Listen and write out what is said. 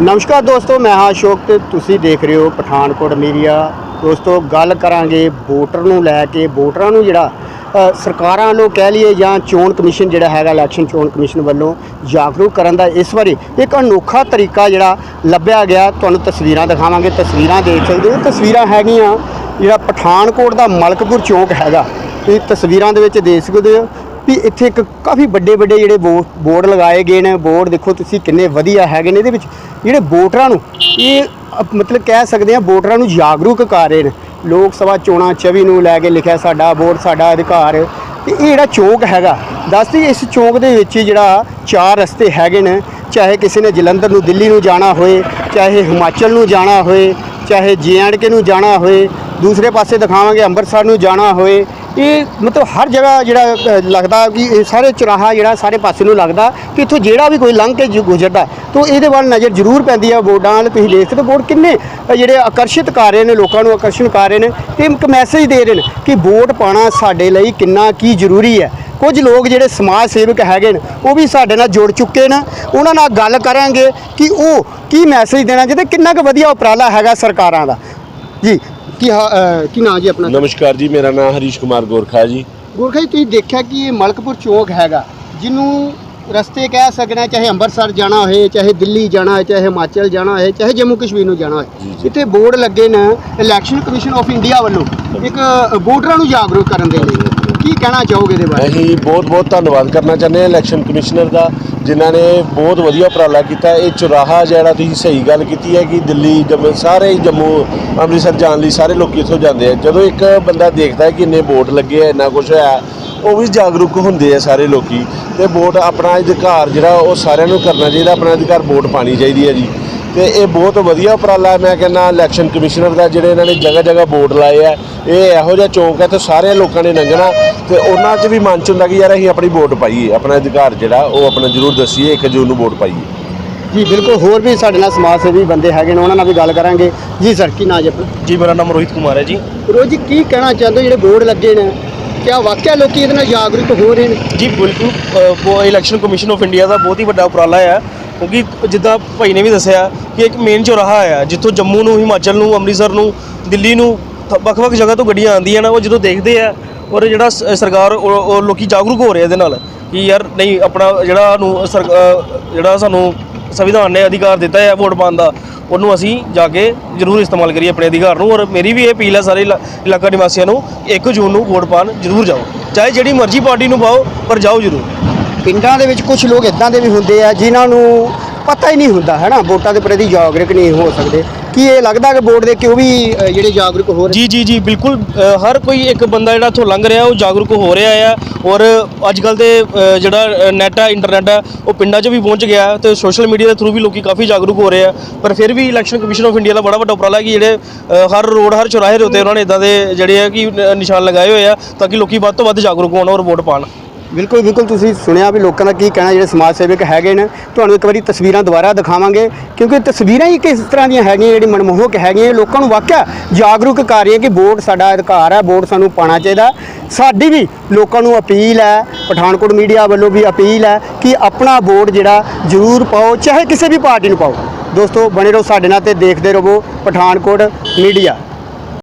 ਨਮਸਕਾਰ ਦੋਸਤੋ, ਮੈਂ ਹਾਂ ਅਸ਼ੋਕ ਤੇ ਤੁਸੀਂ ਦੇਖ ਰਹੇ ਹੋ ਪਠਾਨਕੋਟ ਮੀਡੀਆ। ਦੋਸਤੋ, ਗੱਲ ਕਰਾਂਗੇ ਵੋਟਰ ਨੂੰ ਲੈ ਕੇ, ਵੋਟਰਾਂ ਨੂੰ ਜਿਹੜਾ ਸਰਕਾਰਾਂ ਨੂੰ ਕਹਿ ਲਈਏ ਜਾਂ ਚੋਣ ਕਮਿਸ਼ਨ ਜਿਹੜਾ ਹੈਗਾ, ਇਲੈਕਸ਼ਨ ਚੋਣ ਕਮਿਸ਼ਨ ਵੱਲੋਂ ਜਾਗਰੂਕ ਕਰਨ ਦਾ ਇਸ ਵਾਰੀ ਇੱਕ ਅਨੋਖਾ ਤਰੀਕਾ ਜਿਹੜਾ ਲੱਭਿਆ ਗਿਆ। ਤੁਹਾਨੂੰ ਤਸਵੀਰਾਂ ਦਿਖਾਵਾਂਗੇ, ਤਸਵੀਰਾਂ ਦੇਖ ਸਕਦੇ ਹੋ। ਤਸਵੀਰਾਂ ਹੈਗੀਆਂ ਜਿਹੜਾ ਪਠਾਨਕੋਟ ਦਾ ਮਲਕਪੁਰ ਚੌਂਕ ਹੈਗਾ। ਇਹ ਤਸਵੀਰਾਂ ਦੇ ਵਿੱਚ ਦੇਖ ਸਕਦੇ ਹੋ। ਵੀ ਇੱਥੇ ਇੱਕ ਕਾਫੀ ਵੱਡੇ ਵੱਡੇ ਜਿਹੜੇ ਬੋ- ਬੋਰਡ ਲਗਾਏ ਗਏ ਨੇ। ਬੋਰਡ ਦੇਖੋ ਤੁਸੀਂ ਕਿੰਨੇ ਵਧੀਆ ਹੈਗੇ ਨੇ। ਇਹਦੇ ਵਿੱਚ ਜਿਹੜੇ ਵੋਟਰਾਂ ਨੂੰ ਇਹ ਅਪ- ਮਤਲਬ ਕਹਿ ਸਕਦੇ ਆ ਵੋਟਰਾਂ ਨੂੰ ਜਾਗਰੂਕ ਕਰ ਰਹੇ ਨੇ। ਲੋਕ ਸਭਾ ਚੋਣਾਂ 24 ਨੂੰ ਲੈ ਕੇ ਲਿਖਿਆ ਸਾਡਾ ਵੋਟ, ਸਾਡਾ ਅਧਿਕਾਰ। ਤੇ ਇਹ ਜਿਹੜਾ ਚੌਂਕ ਹੈਗਾ ਦੱਸਦੀ ਇਸ ਚੌਂਕ ਦੇ ਵਿੱਚ ਜਿਹੜਾ ਚਾਰ ਰਸਤੇ ਹੈਗੇ ਨੇ। ਚਾਹੇ ਕਿਸੇ ਨੇ ਜਲੰਧਰ ਨੂੰ, ਦਿੱਲੀ ਨੂੰ ਜਾਣਾ ਹੋਏ, ਚਾਹੇ ਹਿਮਾਚਲ ਨੂੰ ਜਾਣਾ ਹੋਏ, ਚਾਹੇ ਕੇ ਨੂੰ ਜਾਣਾ ਹੋਏ, ਦੂਸਰੇ ਪਾਸੇ ਦਿਖਾਵਾਂਗੇ ਅੰਮ੍ਰਿਤਸਰ ਨੂੰ ਜਾਣਾ ਹੋਏ। ਇਹ ਮਤਲਬ ਹਰ ਜਗ੍ਹਾ ਜਿਹੜਾ ਅ, ਲੱਗਦਾ ਕਿ ਇਹ ਸਾਰੇ ਚੁਰਾਹਾ ਜਿਹੜਾ ਸਾਰੇ ਪਾਸੇ ਨੂੰ ਲੱਗਦਾ ਕਿ ਇੱਥੋਂ ਜਿਹੜਾ ਵੀ ਕੋਈ ਲੰਘ ਕੇ ਜ- ਗੁਜ਼ਰਦਾ ਤਾਂ ਇਹਦੇ ਵੱਲ ਨਜ਼ਰ ਜ਼ਰੂਰ ਪੈਂਦੀ ਆ ਬੋਰਡਾਂ ਵੱਲ ਤੁਸੀਂ ਦੇਖ ਸਕਦੇ ਹੋ ਬੋਰਡ ਕਿੰਨੇ ਅ, ਜਿਹੜੇ ਆਕਰਸ਼ਿਤ ਕਰ ਰਹੇ ਨੇ ਲੋਕਾਂ ਨੂੰ ਆਕਰਸ਼ਣ ਕਰ ਰਹੇ ਨੇ ਤੇ ਇੱਕ ਮੈਸੇਜ ਦੇ ਰਹੇ ਨੇ ਕਿ ਵੋਟ ਪਾਣਾ ਸਾਡੇ ਲਈ ਕਿੰਨਾ ਕੀ ਜ਼ਰੂਰੀ ਹੈ। ਕੁਝ ਲੋਕ ਜਿਹੜੇ ਸਮਾਜ ਸੇਵਕ ਹੈਗੇ ਨੇ ਉਹ ਵੀ ਸਾਡੇ ਨਾਲ ਜੁੜ ਚੁੱਕੇ ਨੇ ਉਹਨਾਂ ਨਾਲ ਗੱਲ ਕਰਾਂਗੇ ਕਿ ਉਹ ਕੀ ਮੈਸੇਜ ਦੇਣਾ ਚਾਹੁੰਦੇ ਕਿੰਨਾ ਕੁ ਵਧੀਆ ਉਪਰਾਲਾ ਹੈਗਾ ਸਰਕਾਰਾਂ ਦਾ। ਜੀ ਕੀ ਹਾ- ਕੀ ਨਾਂ ਜੀ ਆਪਣਾ? ਨਮਸਕਾਰ ਜੀ ਮੇਰਾ ਨਾਮ ਹਰੀਸ਼ ਕੁਮਾਰ ਗੋਰਖਾ ਜੀ। ਗੋਰਖਾ ਜੀ ਤੁਸੀਂ ਦੇਖਿਆ ਕਿ ਇਹ ਮਲਕਪੁਰ ਚੌਕ ਹੈਗਾ ਜਿਹਨੂੰ ਰਸਤੇ ਕਹਿ ਸਕਣਾ ਚਾਹੇ ਅੰਮ੍ਰਿਤਸਰ ਜਾਣਾ ਹੋਏ ਚਾਹੇ ਦਿੱਲੀ ਜਾਣਾ ਹੋਏ ਚਾਹੇ ਹਿਮਾਚਲ ਜਾਣਾ ਹੋਏ ਚਾਹੇ ਜੰਮੂ ਕਸ਼ਮੀਰ ਨੂੰ ਜਾਣਾ ਜੀ, ਹੋਏ। ਜੀ। ਇੱਥੇ ਬੋਰਡ ਲੱਗੇ ਨੇ ਇਲੈਕਸ਼ਨ ਕਮਿਸ਼ਨ ਆਫ ਇੰਡੀਆ ਵੱਲੋਂ। ਇੱਕ ਵੋਟਰਾਂ ਨੂੰ ਜਾਗਰੂਕ ਕਰਨ ਦੇ ਲਈ। ਕੀ ਕਹਿਣਾ ਚਾਹੋਗੇ ਇਹਦੇ ਬਾਰੇ? ਅਸੀਂ ਬਹੁਤ ਬਹੁਤ ਧੰਨਵਾਦ ਕਰਨਾ ਚਾਹੁੰਦੇ ਹਾਂ ਇਲੈਕਸ਼ਨ ਕਮਿਸ਼ਨਰ ਦਾ। ਜਿਨ੍ਹਾਂ ਨੇ ਬਹੁਤ ਵਧੀਆ ਉਪਰਾਲਾ ਕੀਤਾ। ਇਹ ਚੁਰਾਹਾ ਜਿਹੜਾ ਤੁਸੀਂ ਸਹੀ ਗੱਲ ਕੀਤੀ ਹੈ ਕਿ ਦਿੱਲੀ, ਜੰਮੂ ਸਾਰੇ ਜੰਮੂ, ਅੰਮ੍ਰਿਤਸਰ ਜਾਣ ਲਈ ਸਾਰੇ ਲੋਕ ਇੱਥੋਂ ਜਾਂਦੇ ਆ। ਜਦੋਂ ਇੱਕ ਬੰਦਾ ਦੇਖਦਾ ਹੈ ਕਿ ਇੰਨੇ ਵੋਟ ਲੱਗੇ ਆ, ਇੰਨਾ ਕੁਝ ਹੋਇਆ, ਉਹ ਵੀ ਜਾਗਰੂਕ ਹੁੰਦੇ ਆ ਸਾਰੇ ਲੋਕੀ। ਤੇ ਵੋਟ ਆਪਣਾ ਅਧਿਕਾਰ ਜਿਹੜਾ, ਉਹ ਸਾਰਿਆਂ ਨੂੰ ਕਰਨਾ ਚਾਹੀਦਾ, ਆਪਣਾ ਅਧਿਕਾਰ ਵੋਟ ਪਾਣੀ ਚਾਹੀਦੀ ਹੈ ਜੀ। ਤੇ ਇਹ ਬਹੁਤ ਵਧੀਆ ਉਪਰਾਲਾ ਹੈ। ਮੈਂ ਕਹਿੰਦਾ ਇਲੈਕਸ਼ਨ ਕਮਿਸ਼ਨਰ ਦਾ ਜਿਹੜੇ ਇਹਨਾਂ ਨੇ ਜਗ੍ਹਾ ਜਗ੍ਹਾ ਬੋਰਡ ਲਾਏ ਆ ਇਹ ਇਹੋ ਜਿਹਾ ਚੌਂਕ ਹੈ ਤੇ ਸਾਰੇ ਲੋਕਾਂ ਨੇ ਲੰਘਣਾ ਤੇ ਉਹਨਾਂ 'ਚ ਵੀ ਮਨ 'ਚ ਹੁੰਦਾ ਕਿ ਯਾਰ ਅਸੀਂ ਆਪਣੀ ਵੋਟ ਪਾਈਏ ਆਪਣਾ ਅਧਿਕਾਰ ਜਿਹੜਾ ਉਹ ਆਪਣਾ ਜ਼ਰੂਰ ਦੱਸੀਏ 1 ਜੂਨ ਨੂੰ ਵੋਟ ਪਾਈਏ। ਜੀ ਬਿਲਕੁਲ ਹੋਰ ਵੀ ਸਾਡੇ ਨਾਲ ਸਮਾਜ ਸੇਵੀ ਬੰਦੇ ਹੈਗੇ ਨੇ ਉਹਨਾਂ ਨਾਲ ਵੀ ਗੱਲ ਕਰਾਂਗੇ। ਜੀ ਸਰ ਕੀ ਨਾਂ ਜੀ ਆਪਣਾ? ਜੀ ਮੇਰਾ ਨਾਮ ਰੋਹਿਤ ਕੁਮਾਰ ਹੈ ਜੀ। ਰੋਜ਼ ਜੀ ਕੀ ਕਹਿਣਾ ਚਾਹੁੰਦੇ ਹੋ? ਜਿਹੜੇ ਬੋਰਡ ਲੱਗੇ ਨੇ ਕਿਆ ਵਾਕਿਆ ਲੋਕੀ ਇਹਦੇ ਨਾਲ ਜਾਗਰੂਕ ਹੋ ਰਹੇ ਨੇ? ਜੀ ਬਿਲਕੁਲ ਉਹ ਇਲੈਕਸ਼ਨ ਕਮਿਸ਼ਨ ਆਫ ਇੰਡੀਆ ਦਾ ਬਹੁਤ ਹੀ ਵੱਡਾ ਉਪਰਾਲਾ ਹੈ ਕਿਉਂਕਿ ਜਿੱਦਾਂ ਭਾਈ ਨੇ ਵੀ ਦੱਸਿਆ ਕਿ ਇੱਕ ਮੇਨ ਚੌਰਾਹਾ ਹੈ ਜਿੱਥੋਂ ਜੰਮੂ ਨੂੰ, ਹਿਮਾਚਲ ਨੂੰ, ਅੰਮ੍ਰਿਤਸਰ ਨੂੰ, ਦਿੱਲੀ ਨੂੰ ਵੱਖ-ਵੱਖ ਜਗ੍ਹਾ ਤੋਂ ਗੱਡੀਆਂ ਆਉਂਦੀਆਂ ਨੇ, ਉਹ ਜਦੋਂ ਦੇਖਦੇ ਆ, ਔਰ ਜਿਹੜਾ ਸ- ਸਰਕਾਰ ਉਹ ਲੋਕੀ ਜਾਗਰੂਕ ਹੋ ਰਹੇ ਇਹਦੇ ਨਾਲ, ਕਿ ਯਾਰ ਨਹੀਂ, ਆਪਣਾ ਜਿਹੜਾ ਨੂੰ ਸਰ- ਜਿਹੜਾ ਸਾਨੂੰ ਸੰਵਿਧਾਨ ਨੇ ਅਧਿਕਾਰ ਦਿੱਤਾ ਹੈ ਵੋਟ ਪਾਉਣ ਦਾ, ਉਹਨੂੰ ਅਸੀਂ ਜਾ ਕੇ ਜ਼ਰੂਰ ਇਸਤੇਮਾਲ ਕਰੀਏ ਆਪਣੇ ਅਧਿਕਾਰ ਨੂੰ, ਔਰ ਮੇਰੀ ਵੀ ਇਹ ਅਪੀਲ ਹੈ ਸਾਰੇ ਇਲਾ- ਇਲਾਕਾ ਨਿਵਾਸੀਆਂ ਨੂੰ 1 ਜੂਨ ਨੂੰ ਵੋਟ ਪਾਉਣ ਜ਼ਰੂਰ ਜਾਓ, ਚਾਹੇ ਜਿਹੜੀ ਮਰਜ਼ੀ ਪਾਰਟੀ ਨੂੰ ਪਾਓ, ਪਰ ਜਾਓ ਜ਼ਰੂਰ। ਪਿੰਡਾਂ ਦੇ ਵਿੱਚ ਕੁਝ ਲੋਕ ਇਦਾਂ ਦੇ ਵੀ ਹੁੰਦੇ ਆ ਜਿਨ੍ਹਾਂ ਨੂੰ ਪਤਾ ਹੀ ਨਹੀਂ ਹੁੰਦਾ ਹੈ ਨਾ ਵੋਟਾਂ ਦੇ ਪ੍ਰਤੀ ਜਾਗਰੂਕ ਨਹੀਂ ਹੋ ਸਕਦੇ। ਕੀ ਇਹ ਲੱਗਦਾ ਕਿ ਵੋਟ ਦੇ ਕੇ ਉਹ ਵੀ ਅ, ਜਿਹੜੇ ਜਾਗਰੂਕ ਹੋ ਰਹੇ? ਜੀ ਜੀ ਜੀ ਬਿਲਕੁਲ ਅ, ਹਰ ਕੋਈ ਇੱਕ ਬੰਦਾ ਜਿਹੜਾ ਇੱਥੋਂ ਲੰਘ ਰਿਹਾ ਉਹ ਜਾਗਰੂਕ ਹੋ ਰਿਹਾ ਆ। ਔਰ ਅੱਜ ਕੱਲ ਦੇ ਅ, ਜਿਹੜਾ ਨੈਟ ਹੈ ਇੰਟਰਨੈਟ ਹੈ ਉਹ ਪਿੰਡਾਂ 'ਚ ਵੀ ਪਹੁੰਚ ਗਿਆ ਹੈ ਤੇ ਸੋਸ਼ਲ ਮੀਡੀਆ ਦੇ ਥਰੂ ਵੀ ਲੋਕੀ ਕਾਫੀ ਜਾਗਰੂਕ ਹੋ ਰਹੇ ਆ। ਪਰ ਫਿਰ ਵੀ ਇਲੈਕਸ਼ਨ ਕਮਿਸ਼ਨ ਆਫ ਇੰਡੀਆ ਦਾ ਬੜਾ ਵੱਡਾ ਉਪਰਾਲਾ ਹੈ ਕਿ ਜਿਹੜੇ ਅ, ਹਰ ਰੋਡ ਹਰ ਚੌਰਾਹੇ ਦੇ ਉੱਤੇ ਉਹਨਾਂ ਨੇ ਇਦਾਂ ਦੇ ਜਿਹੜੇ ਆ ਕਿ ਨ- ਨਿਸ਼ਾਨ ਲਗਾਏ ਹੋਏ ਆ ਤਾਂ ਕਿ ਲੋਕੀ ਵੱਧ ਤੋਂ ਵੱਧ ਜਾਗਰੂਕ ਹੋਣ ਔਰ ਵੋਟ ਪਾਣ। ਬਿਲਕੁਲ ਬਿਲਕੁਲ ਤੁਸੀਂ ਸੁਣਿਆ ਵੀ ਲੋਕਾਂ ਦਾ ਕੀ ਕਹਿਣਾ, ਜਿਹੜੇ ਸਮਾਜ ਸੇਵਕ ਹੈਗੇ ਨੇ, ਤੁਹਾਨੂੰ ਇੱਕ ਵਾਰੀ ਤਸਵੀਰਾਂ ਦੁਬਾਰਾ ਦਿਖਾਵਾਂਗੇ, ਕਿਉਂਕਿ ਤਸਵੀਰਾਂ ਹੀ ਕਿਸ ਤਰ੍ਹਾਂ ਦੀਆਂ ਹੈਗੀਆਂ, ਜਿਹੜੀ ਮਨਮੋਹਕ ਹੈਗੀਆਂ ਲੋਕਾਂ ਨੂੰ ਵਾਕਿਆ ਜਾਗਰੂਕ ਕਰ ਰਹੀਆਂ ਕਿ ਵੋਟ ਸਾਡਾ ਅਧਿਕਾਰ ਹੈ, ਵੋਟ ਸਾਨੂੰ ਪਾਣਾ ਚਾਹੀਦਾ। ਸਾਡੀ ਵੀ ਲੋਕਾਂ ਨੂੰ ਅਪੀਲ ਹੈ, ਪਠਾਨਕੋਟ ਮੀਡੀਆ ਵੱਲੋਂ ਵੀ ਅਪੀਲ ਹੈ ਕਿ ਆਪਣਾ ਵੋਟ ਜਿਹੜਾ ਜ਼ਰੂਰ ਪਾਓ, ਚਾਹੇ ਕਿਸੇ ਵੀ ਪਾਰਟੀ ਨੂੰ ਪਾਓ। ਦੋਸਤੋ, ਬਣੇ ਰਹੋ ਸਾਡੇ ਨਾਲ ਤੇ ਦੇਖਦੇ ਰਹੋ ਪਠਾਨਕੋਟ ਮੀਡੀਆ।